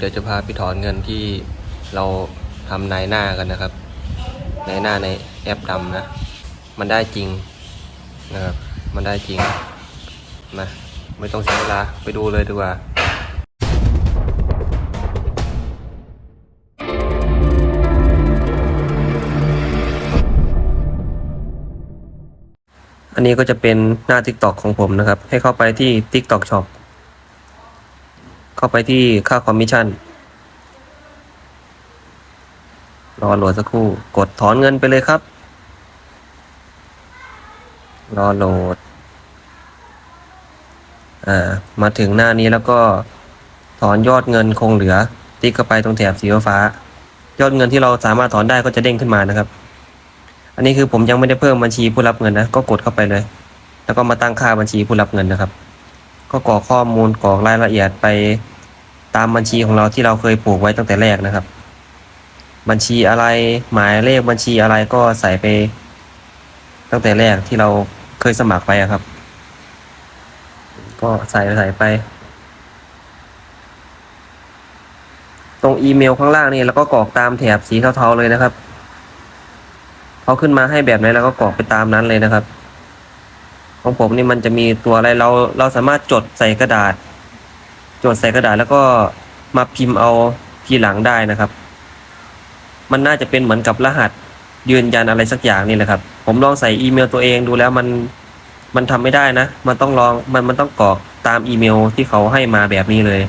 เดี๋ยวจะพาไปถอนเงินที่เราทำนายหน้ากันนะครับ นายหน้าในแอปดำนะ มันได้จริงนะครับ มันได้จริงมาไม่ต้องใช้เวลาไปดูเลยดีกว่าอันนี้ก็จะเป็นหน้า TikTok ของผมนะครับ ให้เข้าไปที่ TikTok Shop เข้าไปที่ค่าคอมมิชชั่น รอโหลดสักครู่ กดถอนเงินไปเลยครับ รอโหลด อ่า มาถึงหน้านี้แล้วก็ถอนยอดเงินคงเหลือ ติ๊กเข้าไปตรงแถบสีฟ้ายอดเงินที่เราสามารถถอนได้ก็จะเด้งขึ้นมานะครับ อันนี้คือผมยังไม่ได้เพิ่มบัญชีผู้รับเงินนะ ก็กดเข้าไปเลย แล้วก็มาตั้งค่าบัญชีผู้รับเงินนะครับ ก็กรอกข้อมูลกรอกรายละเอียดไปตามบัญชีของเราที่เราเคยผูกไว้ตั้งแต่แรกนะครับ บัญชีอะไรหมายเลขบัญชีอะไรก็ใส่ไป ตั้งแต่แรกที่เราเคยสมัครไปครับ ก็ใส่ใส่ไป ตรงอีเมลข้างล่างนี่แล้วก็กรอกตามแถบสีเทาๆเลยนะครับเขาขึ้นมาให้แบบไหนเราก็กรอกไปตามนั้นเลยนะครับ ของผมนี่มันจะมีตัวอะไรเราเราสามารถจดใส่กระดาษ จดใส่กระดาษแล้วก็มาพิมพ์เอาทีหลังได้นะครับ มันน่าจะเป็นเหมือนกับรหัสยืนยันอะไรสักอย่างนี่แหละครับ ผมลองใส่อีเมลตัวเองดูแล้วมันมันทำไม่ได้นะ มันต้องลองมันมันต้องกรอกตามอีเมลที่เขาให้มาแบบนี้เลย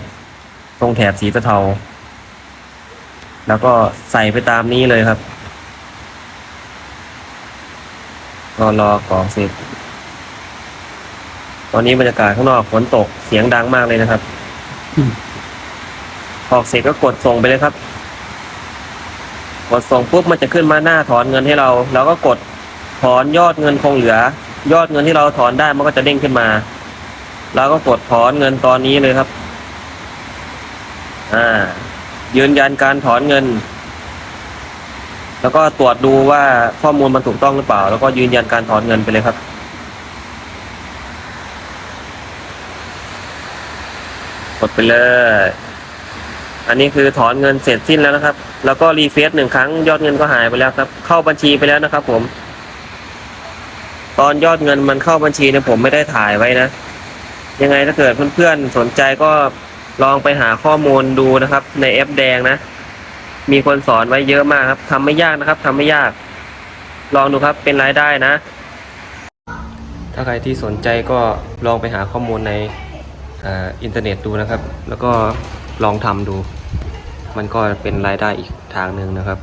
ตรงแถบสีเทาแล้วก็ใส่ไปตามนี้เลยครับรอรอกรอกเสร็จ ตอนนี้บรรยากาศข้างนอกฝนตกเสียงดังมากเลยนะครับออกเสร็จก็กดส่งไปเลยครับ กดส่งปุ๊บมันจะขึ้นมาหน้าถอนเงินให้เราเราก็กดถอนยอดเงินคงเหลือ ยอดเงินที่เราถอนได้มันก็จะเด้งขึ้นมาเราก็กดถอนเงินตอนนี้เลยครับ อ่า ยืนยันการถอนเงิน แล้วก็ตรวจดูว่าข้อมูลมันถูกต้องหรือเปล่า แล้วก็ยืนยันการถอนเงินไปเลยครับ กดไปเลย อันนี้คือถอนเงินเสร็จสิ้นแล้วนะครับ แล้วก็รีเฟซหนึ่งครั้งยอดเงินก็หายไปแล้วครับ เข้าบัญชีไปแล้วนะครับ ผม ตอนยอดเงินมันเข้าบัญชีเนี่ยผมไม่ได้ถ่ายไว้นะ ยังไงถ้าเกิดเพื่อนๆสนใจก็ลองไปหาข้อมูลดูนะครับ ในแอปแดงนะ มีคนสอนไว้เยอะมากครับทำไม่ยากนะครับทำไม่ยาก ลองดูครับเป็นรายได้นะ ถ้าใครที่สนใจก็ลองไปหาข้อมูลใน อินเทอร์เน็ตดูนะครับ แล้วก็ลองทำดู มันก็เป็นรายได้อีกทางหนึ่งนะครับ